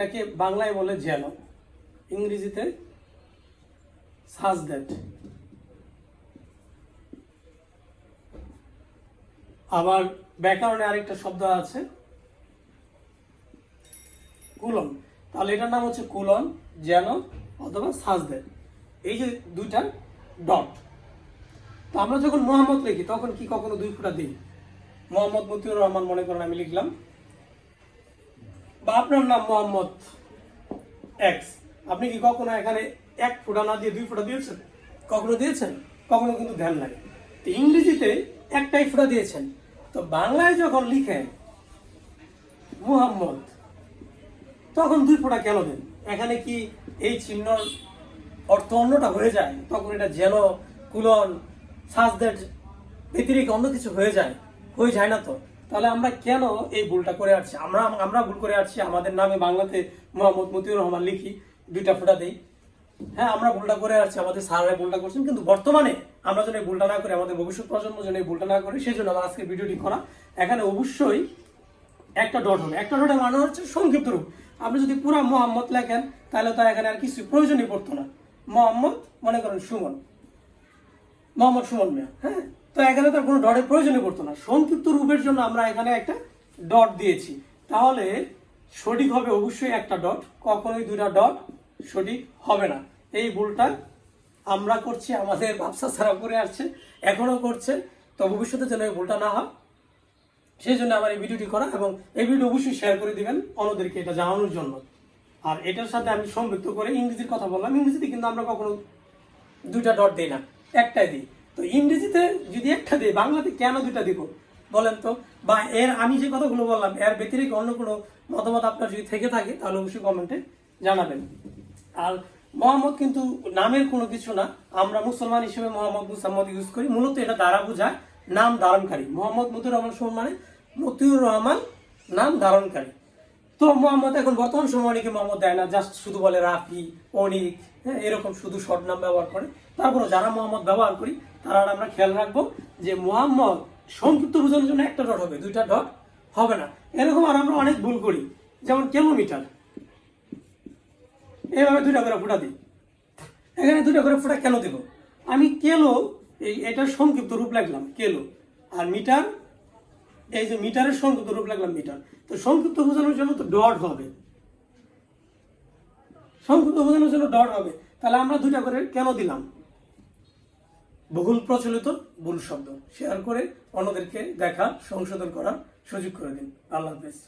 এটাকে বাংলায় বলে যেন ইংরেজিতে সাজ দ্যাট আবার ব্যাকরণে আরেকটা শব্দ আছে, কুলন। তাহলে এটার নাম হচ্ছে কুলন যেন অথবা সাজ দ্যাট এই যে দুইটা ডট। তো আমরা যখন মোহাম্মদ লিখি, তখন কি কখনো দুই ফোঁটা দিই? মোহাম্মদ মতিউর রহমান মনে করেন আমি লিখলাম আপনার নাম মোহাম্মদ এক্স আপনি কি কখনো এখানে এক ফোঁটা না দিয়ে দুই ফোঁটা দিয়েছেন? কখনো দিয়েছেন? কখনো কিন্তু ধ্যান নাই। তো ইংরেজিতে একটাই ফোঁটা দিয়েছেন। তো বাংলায় যখন লিখেন মুহাম্মদ, তখন দুই ফোঁটা কেন দেন? এখানে কি এই চিহ্ন অর্থ অন্যটা হয়ে যায়? তখন এটা যেন, কুলন, সাজদের ব্যতিরিক অন্য কিছু হয়ে যায়? হয়ে যায় না তো? তাহলে আমরা কেন এই ভুলটা করে আসছি? আমরা আমরা ভুল করে আসছি, আমাদের নামে বাংলাতে মোহাম্মদ মতিউর রহমান লিখি, দুইটা ফোটা দেই। হ্যাঁ আমরা ভুলটা করে আসছি, আমাদের স্যাররা ভুলটা করছেন, কিন্তু বর্তমানে আমরা যেন এই ভুলটা না করি, আমাদের ভবিষ্যৎ প্রজন্ম যেন এই ভুলটা না করি সেই জন্য আমার আজকে ভিডিওটি করা। এখানে অবশ্যই একটা ডট হবে। একটা ডটের মানে হচ্ছে সংক্ষিপ্ত রূপ। আপনি যদি পুরা মোহাম্মদ লেখেন, তাহলে তো এখানে আর কিছু প্রয়োজনই পড়তো না। মোহাম্মদ, মনে করেন সুমন। মোহাম্মদ সুমন মিয়া হ্যাঁ? তো এখানে তার কোনো ডটের প্রয়োজনই পড়তো না। সংক্ষিপ্ত রূপের জন্য আমরা এখানে একটা ডট দিয়েছি। তাহলে সঠিক হবে অবশ্যই একটা ডট। কখনোই দুইটা ডট সঠিক হবে না। এই ভুলটা আমরা করছি, আমাদের ব্যবসা ছাড়া করে আসছে এখনও করছে। তো ভবিষ্যতে যেন এই ভুলটা না হয়, সেই জন্য আমার এই ভিডিওটি করা এবং এই ভিডিও অবশ্যই শেয়ার করে দিবেন অন্যদেরকে এটা জানানোর জন্য। আর এটার সাথে আমি সংযুক্ত করে ইংরেজির কথা বললাম। ইংরেজিতে কিন্তু আমরা কখনো দুইটা ডট দিই না, একটাই দিই। তো ইংরেজিতে যদি একটা দিই, বাংলাতে কেন দুটা দিব? বলেন তো, বা এর আমি যে কথাগুলো বললাম, এর ব্যতিরিক্ত অন্য কোনো মতামত আপনার যদি থেকে থাকে, তাহলে অবশ্যই কমেন্টে জানাবেন। আর মোহাম্মদ কিন্তু নামের কোনো কিছু না, আমরা মুসলমান হিসেবে মোহাম্মদ মুসাম্মদ ইউজ করি, মূলত এটা দ্বারা বোঝায় নাম ধারণকারী। মোহাম্মদ মতিউর রহমান সুমন মানে মতিউর রহমান নাম ধারণকারী। তো মোহাম্মদ এখন বর্তমান সময় অনেকে মোহাম্মদ দেয় না জাস্ট শুধু বলে রাফি, অনিক হ্যাঁ এরকম শুধু শর্ট নাম ব্যবহার করে। তারপরে যারা মোহাম্মদ ব্যবহার করি, তারা আমরা খেয়াল রাখব যে মোহাম্মদ সংক্ষিপ্ত বোঝানোর জন্য একটা ডট হবে, দুইটা ডট হবে না। এরকম আর আমরা অনেক ভুল করি, যেমন কিলোমিটার এইভাবে দুইটা করে ফোঁটা দিই। এখানে দুইটা করে ফোঁটা কেন দেব? আমি কেলো, এই, এটার সংক্ষিপ্ত রূপ লাগলাম কেলো। আর মিটার এই যে মিটারের সংক্ষিপ্ত রূপ লাগলাম মিটার। তো সংক্ষিপ্ত বোঝানোর জন্য তো ডট হবে। সংক্ষিপ্ত বোঝানোর জন্য ডট হবে। তাহলে আমরা দুইটা করে কেন দিলাম? বহুল প্রচলিত ভুল শব্দ। শেয়ার করে অন্যদেরকে দেখা, সংশোধন করার সুযোগ করে দিন। আল্লাহ হাফেজ।